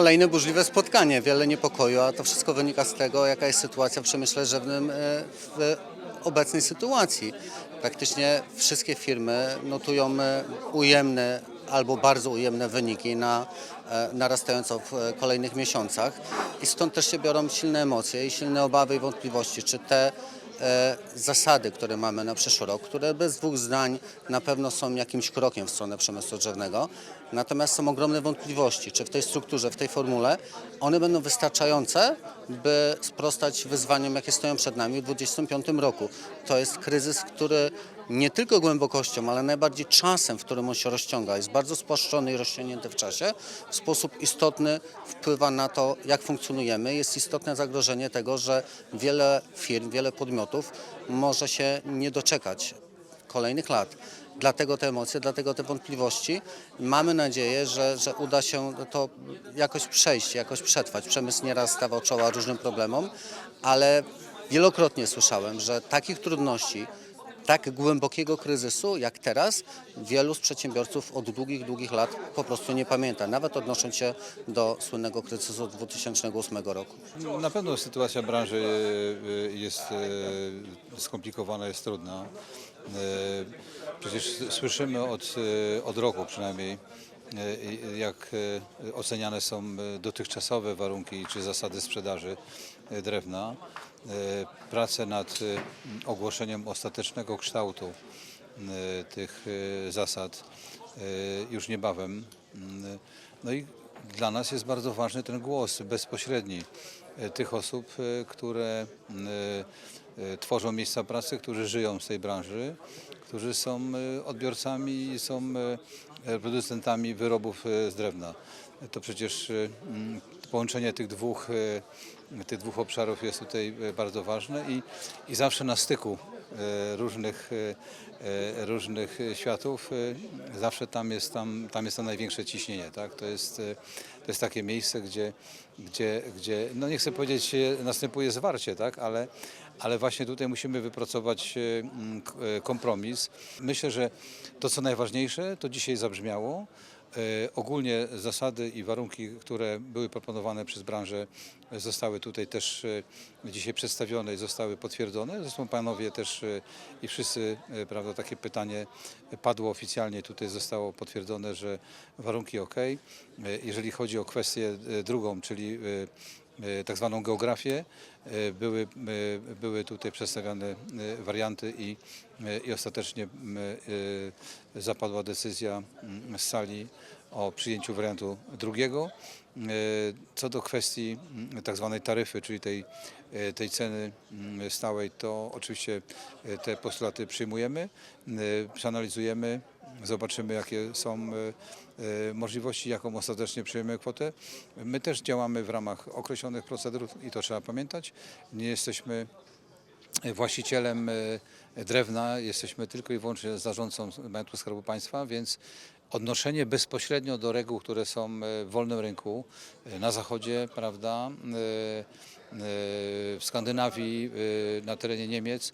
kolejne burzliwe spotkanie, wiele niepokoju, a to wszystko wynika z tego, jaka jest sytuacja w przemyśle drzewnym e, w obecnej sytuacji. Praktycznie wszystkie firmy notują e, ujemne albo bardzo ujemne wyniki na e, narastająco w kolejnych miesiącach i stąd też się biorą silne emocje i silne obawy i wątpliwości, czy te zasady, które mamy na przyszły rok, które bez dwóch zdań na pewno są jakimś krokiem w stronę przemysłu drzewnego. Natomiast są ogromne wątpliwości, czy w tej strukturze, w tej formule one będą wystarczające, by sprostać wyzwaniom, jakie stoją przed nami w 2025 roku. To jest kryzys, który nie tylko głębokością, ale najbardziej czasem, w którym on się rozciąga, jest bardzo spłaszczony i rozciągnięty w czasie, w sposób istotny wpływa na to, jak funkcjonujemy. Jest istotne zagrożenie tego, że wiele firm, wiele podmiotów może się nie doczekać kolejnych lat. Dlatego te emocje, dlatego te wątpliwości. Mamy nadzieję, że, że uda się to jakoś przejść, jakoś przetrwać. Przemysł nieraz stawał czoła różnym problemom, ale wielokrotnie słyszałem, że takich trudności, tak głębokiego kryzysu jak teraz, wielu z przedsiębiorców od długich, długich lat po prostu nie pamięta, nawet odnosząc się do słynnego kryzysu 2008 roku. Na pewno sytuacja branży e, jest e, skomplikowana, jest trudna. E, Przecież słyszymy od, e, od roku przynajmniej, e, jak e, oceniane są dotychczasowe warunki czy zasady sprzedaży drewna. Prace nad ogłoszeniem ostatecznego kształtu tych zasad już niebawem. No i dla nas jest bardzo ważny ten głos bezpośredni tych osób, które tworzą miejsca pracy, którzy żyją z tej branży, którzy są odbiorcami i są producentami wyrobów e, z drewna. To przecież e, mm, połączenie tych dwóch, e, tych dwóch obszarów jest tutaj e, bardzo ważne i, i zawsze na styku e, różnych, e, e, różnych światów, e, zawsze tam jest, tam, tam jest to największe ciśnienie. Tak? To, jest, e, to jest takie miejsce, gdzie, gdzie, gdzie no nie chcę powiedzieć, e, następuje zwarcie, tak? ale, ale właśnie tutaj musimy wypracować e, e, kompromis. Myślę, że to co najważniejsze, to dzisiaj zabrzmiało. E, Ogólnie zasady i warunki, które były proponowane przez branżę, zostały tutaj też e, dzisiaj przedstawione i zostały potwierdzone. Zresztą panowie też e, i wszyscy, prawda, takie pytanie padło oficjalnie, tutaj zostało potwierdzone, że warunki ok. Jeżeli chodzi o kwestię drugą, czyli tak zwaną geografię. E, Były, e, były tutaj przedstawiane e, warianty i, e, i ostatecznie e, zapadła decyzja z sali o przyjęciu wariantu drugiego. E, Co do kwestii tak zwanej taryfy, czyli tej, e, tej ceny stałej, to oczywiście e, te postulaty przyjmujemy, e, przeanalizujemy, zobaczymy jakie są e, e, możliwości, jaką ostatecznie przyjmiemy kwotę. My też działamy w ramach określonych procedur i to trzeba pamiętać. Nie jesteśmy właścicielem e, drewna, jesteśmy tylko i wyłącznie zarządcą majątku Skarbu Państwa, więc odnoszenie bezpośrednio do reguł, które są w wolnym rynku na zachodzie, prawda, w Skandynawii, e, na terenie Niemiec,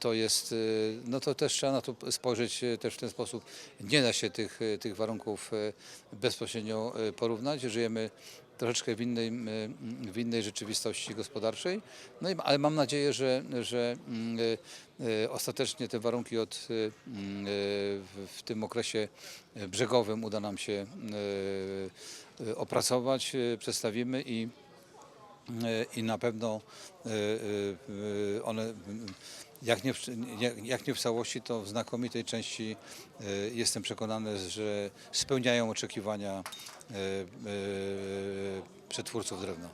to jest, e, no to też trzeba na to spojrzeć też w ten sposób. Nie da się tych, tych warunków bezpośrednio porównać. Żyjemy troszeczkę w innej, m, w innej rzeczywistości gospodarczej, no i, ale mam nadzieję, że, że mm, ostatecznie te warunki od, mm, w, tym okresie brzegowym uda nam się opracować, przedstawimy i i na pewno e, e, one, mm, jak nie, w, jak- nie w całości, to w znakomitej części e, jestem przekonany, że spełniają oczekiwania e, e, przetwórców drewna.